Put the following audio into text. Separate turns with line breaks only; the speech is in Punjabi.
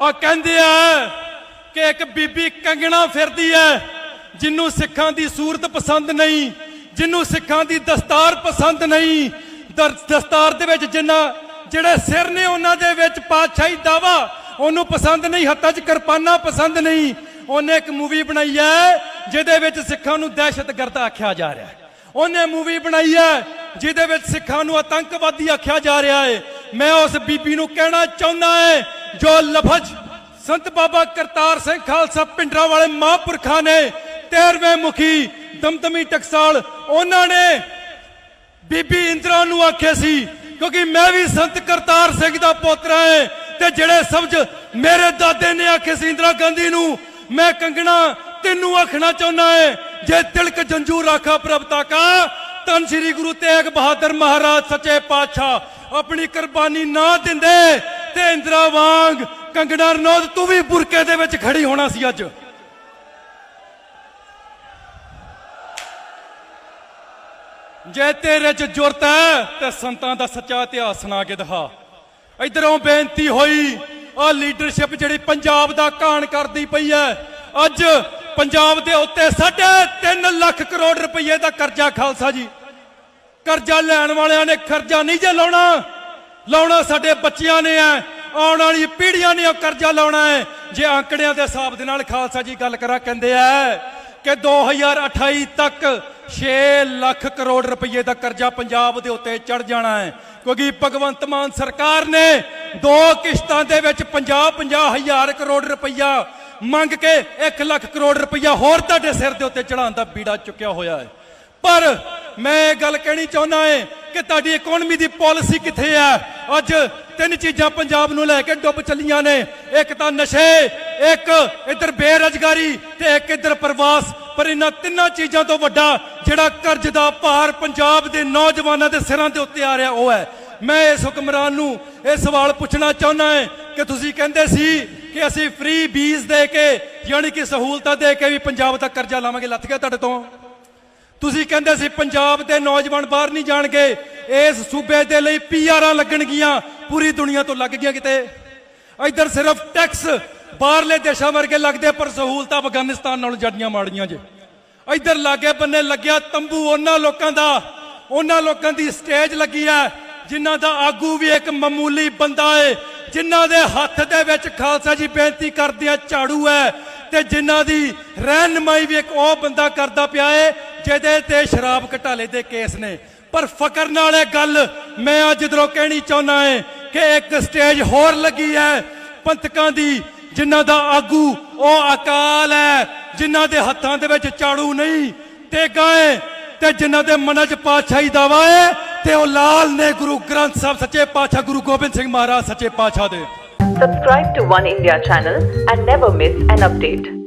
ਉਹ ਕਹਿੰਦੇ ਆ ਕਿ ਇੱਕ ਬੀਬੀ ਕੰਗਣਾ ਫਿਰਦੀ ਐ ਜਿਹਨੂੰ ਸਿੱਖਾਂ ਦੀ ਸੂਰਤ ਪਸੰਦ ਨਹੀਂ ਜਿਹਨੂੰ ਸਿੱਖਾਂ ਦੀ ਦਸਤਾਰ ਪਸੰਦ ਨਹੀਂ। ਦਸਤਾਰ ਦੇ ਵਿੱਚ ਜਿੰਨਾ, ਜਿਹੜੇ ਸਿਰ ਨੇ ਉਹਨਾਂ ਦੇ ਵਿੱਚ ਪਾਤਸ਼ਾਹੀ ਦਾਵਾ, ਉਹਨੂੰ ਪਸੰਦ ਨਹੀਂ, ਹੱਥਾਂ 'ਚ ਕਿਰਪਾਨਾਂ ਪਸੰਦ ਨਹੀਂ। ਉਹਨੇ ਇੱਕ ਮੂਵੀ ਬਣਾਈ ਐ, ਜਿਹਦੇ ਵਿੱਚ ਸਿੱਖਾਂ ਨੂੰ ਦਹਿਸ਼ਤਗਰਦ ਆਖਿਆ ਜਾ ਰਿਹਾ ਹੈ ਉਹਨੇ ਮੂਵੀ ਬਣਾਈ ਹੈ ਜਿਹਦੇ ਵਿੱਚ ਸਿੱਖਾਂ ਨੂੰ ਆਤੰਕਵਾਦੀ ਆਖਿਆ ਜਾ ਰਿਹਾ ਹੈ ਮੈਂ ਉਸ ਬੀਬੀ ਨੂੰ ਕਹਿਣਾ ਚਾਹੁੰਦਾ ਹੈ ਜੋ ਲਫ਼ਜ਼ ਸੰਤ ਬਾਬਾ ਕਰਤਾਰ ਸਿੰਘ ਖਾਲਸਾ ਪਿੰਡਰਾ ਵਾਲੇ ਮਹਾਂਪੁਰਖਾਂ ਨੇ 13ਵੇਂ ਮੁਖੀ ਦਮਦਮੀ ਟਕਸਾਲ, ਉਹਨਾਂ ਨੇ ਬੀਬੀ ਇੰਦਰਾ ਨੂੰ ਆਖਿਆ ਸੀ, ਕਿਉਂਕਿ ਮੈਂ ਵੀ ਸੰਤ ਕਰਤਾਰ ਸਿੰਘ ਦਾ ਪੋਤਰਾ ਹਾਂ ਤੇ ਜਿਹੜੇ ਸਬਜ ਮੇਰੇ ਦਾਦੇ ਨੇ ਆਖੇ ਸੀ ਇੰਦਰਾ ਗਾਂਧੀ ਨੂੰ, ਮੈਂ ਕੰਗਣਾ ਤੈਨੂੰ ਆਖਣਾ ਚਾਹੁੰਦਾ ਏ ਜੇ ਤਿਲਕ ਜੰਜੂ ਰਾਖਾ ਪ੍ਰਭਤਾ ਕਾ ਤਨ ਸ੍ਰੀ ਗੁਰੂ ਤੇਗ ਬਹਾਦਰ ਮਹਾਰਾਜ ਸੱਚੇ ਪਾਤਸ਼ਾਹ, ਆਪਣੀ ਕੁਰਬਾਨੀ ਨਾ ਦਿੰਦੇ ਤੇ ਇੰਦਰਾ ਵਾਂਗ, ਕੰਗਣਾ ਰਣੌਤ, ਤੂੰ ਵੀ ਬੁਰਕੇ ਦੇ ਵਿੱਚ ਖੜੀ ਹੋਣਾ ਸੀ ਅੱਜ। ਜੇ ਤੇਰੇ ਚ ਜੁਰਤ ਹੈ, ਤੇ ਸੰਤਾਂ ਦਾ ਸੱਚਾ ਇਤਿਹਾਸ ਸੁਣਾ ਕੇ ਦਿਖਾ। ਇਧਰੋਂ ਬੇਨਤੀ ਹੋਈ, ਆ ਲੀਡਰਸ਼ਿਪ ਜਿਹੜੀ ਪੰਜਾਬ ਦਾ ਕਾਣ ਕਰਦੀ ਪਈ ਹੈ, ਅੱਜ ਪੰਜਾਬ ਦੇ ਉੱਤੇ 3.5 ਲੱਖ ਕਰੋੜ ਰੁਪਏ ਦਾ ਕਰਜ਼ਾ ਖਾਲਸਾ ਜੀ। ਕਰਜ਼ਾ ਲੈਣ ਵਾਲਿਆਂ ਨੇ ਕਰਜ਼ਾ ਨਹੀਂ ਜੇ ਲਾਉਣਾ। ਲਾਉਣਾ ਸਾਡੇ ਬੱਚਿਆਂ ਨੇ ਹੈ ਆਉਣ ਵਾਲੀ ਪੀੜ੍ਹੀਆਂ ਨੇ ਉਹ ਕਰਜ਼ਾ ਲਾਉਣਾ ਹੈ ਜੇ ਆંકੜਿਆਂ ਦੇ ਹਿਸਾਬ ਦੇ ਨਾਲ ਖਾਲਸਾ ਜੀ ਗੱਲ ਕਰਾ, ਕਹਿੰਦੇ ਆ ਕਿ 2028 ਤੱਕ 6 ਲੱਖ ਕਰੋੜ ਰੁਪਏ ਦਾ ਕਰਜ਼ਾ ਪੰਜਾਬ ਦੇ ਉੱਤੇ ਚੜ ਜਾਣਾ ਹੈ ਕਿਉਂਕਿ ਭਗਵੰਤ ਮਾਨ ਸਰਕਾਰ ਨੇ ਦੋ ਕਿਸ਼ਤਾਂ ਦੇ ਵਿੱਚ 50 50 ਹਜ਼ਾਰ ਕਰੋੜ ਰੁਪਈਆ ਮੰਗ ਕੇ 1 ਲੱਖ ਕਰੋੜ ਰੁਪਈਆ ਹੋਰ ਤੁਹਾਡੇ ਸਿਰ ਦੇ ਉੱਤੇ ਚੜਾਉਣ ਦਾ ਬੀੜਾ ਚੁੱਕਿਆ ਹੋਇਆ ਹੈ ਪਰ ਮੈਂ ਇਹ ਗੱਲ ਕਹਿਣੀ ਚਾਹੁੰਦਾ ਹਾਂ ਕਿ ਤੁਹਾਡੀ ਇਕਨੋਮੀ ਦੀ ਪਾਲਿਸੀ ਕਿੱਥੇ ਹੈ ਅੱਜ ਤਿੰਨ ਚੀਜ਼ਾਂ ਪੰਜਾਬ ਨੂੰ ਲੈ ਕੇ ਡੁੱਬ ਚੱਲੀਆਂ ਨੇ। ਇੱਕ ਤਾਂ ਨਸ਼ੇ, ਇੱਕ ਇੱਧਰ ਬੇਰੁਜ਼ਗਾਰੀ ਤੇ ਇੱਕ ਇੱਧਰ ਪ੍ਰਵਾਸ। ਪਰ ਇਹਨਾਂ ਤਿੰਨਾਂ ਚੀਜ਼ਾਂ ਤੋਂ ਵੱਡਾ ਜਿਹੜਾ ਕਰਜ਼ ਦਾ ਭਾਰ ਪੰਜਾਬ ਦੇ ਨੌਜਵਾਨਾਂ ਦੇ ਸਿਰਾਂ ਦੇ ਉੱਤੇ ਆ ਰਿਹਾ, ਉਹ ਹੈ। ਮੈਂ ਇਸ ਹੁਕਮਰਾਨ ਨੂੰ ਇਹ ਸਵਾਲ ਪੁੱਛਣਾ ਚਾਹੁੰਦਾ ਹਾਂ ਕਿ ਤੁਸੀਂ ਕਹਿੰਦੇ ਸੀ ਕਿ ਅਸੀਂ ਫ੍ਰੀ ਬੀਜ ਦੇ ਕੇ, ਯਾਨੀ ਕਿ ਸਹੂਲਤਾਂ ਦੇ ਕੇ ਵੀ ਪੰਜਾਬ ਦਾ ਕਰਜ਼ਾ ਲਾਵਾਂਗੇ। ਲੱਥ ਗਿਆ ਤੁਹਾਡੇ ਤੋਂ? ਤੁਸੀਂ ਕਹਿੰਦੇ ਸੀ ਪੰਜਾਬ ਦੇ ਨੌਜਵਾਨ ਬਾਹਰ ਨਹੀਂ ਜਾਣਗੇ, ਇਸ ਸੂਬੇ ਦੇ ਲਈ ਪੀਆਰਾਂ ਲੱਗਣਗੀਆਂ, ਪੂਰੀ ਦੁਨੀਆ ਤੋਂ ਲੱਗ ਗਿਆ ਕਿਤੇ। ਇੱਧਰ ਸਿਰਫ ਟੈਕਸ ਬਾਹਰਲੇ ਦੇਸ਼ਾਂ ਵਰਗੇ ਲੱਗਦੇ ਪਰ ਸਹੂਲਤਾਂ ਅਫਗਾਨਿਸਤਾਨ ਨਾਲੋਂ ਜੜੀਆਂ ਮਾੜੀਆਂ ਜੇ। ਇੱਧਰ ਲਾਗੇ ਬੰਨੇ ਲੱਗਿਆ ਤੰਬੂ, ਉਹਨਾਂ ਲੋਕਾਂ ਦਾ, ਉਹਨਾਂ ਲੋਕਾਂ ਦੀ ਸਟੇਜ ਲੱਗੀ ਹੈ, ਜਿਨ੍ਹਾਂ ਦਾ ਆਗੂ ਵੀ ਇੱਕ ਮਾਮੂਲੀ ਬੰਦਾ ਏ, ਜਿਨ੍ਹਾਂ ਦੇ ਹੱਥ ਦੇ ਵਿੱਚ ਖਾਲਸਾ ਜੀ ਬੇਨਤੀ ਕਰਦੇ ਆ, ਝਾੜੂ ਹੈ, ਤੇ ਜਿਨ੍ਹਾਂ ਦੀ ਰਹਿਨਮਾਈ ਵੀ ਇੱਕ ਉਹ ਬੰਦਾ ਕਰਦਾ ਪਿਆ ਏ ਜਿਹਦੇ ਤੇ ਸ਼ਰਾਬ ਘਟਾਲੇ ਦੇ ਕੇਸ ਨੇ ਪਰ ਫਕਰ ਨਾਲ ਇਹ ਗੱਲ ਮੈਂ ਅੱਜ ਇਧਰੋਂ ਕਹਿਣੀ ਚਾਹੁੰਦਾ ਏ ਕਿ ਇੱਕ ਸਟੇਜ ਹੋਰ ਲੱਗੀ ਹੈ ਪੰਥਕਾਂ ਦੀ, ਜਿਨ੍ਹਾਂ ਦਾ ਆਗੂ ਉਹ ਅਕਾਲ ਹੈ, ਜਿਨ੍ਹਾਂ ਦੇ ਹੱਥਾਂ ਦੇ ਵਿੱਚ ਝਾੜੂ ਨਹੀਂ, ਤੇ ਗਾਏ ਤੇ ਜਿਨ੍ਹਾਂ ਦੇ ਮਨਾਂ 'ਚ ਪਾਤਸ਼ਾਹੀ ਦਾਵਾ ਹੈ, ਤੇ ਉਹ ਲਾਲ ਨੇ ਗੁਰੂ ਗ੍ਰੰਥ ਸਾਹਿਬ ਸੱਚੇ ਪਾਤਸ਼ਾਹ, ਗੁਰੂ ਗੋਬਿੰਦ ਸਿੰਘ ਮਹਾਰਾਜ ਸੱਚੇ ਪਾਤਸ਼ਾਹ ਦੇ
Subscribe to One India channel and never miss an update.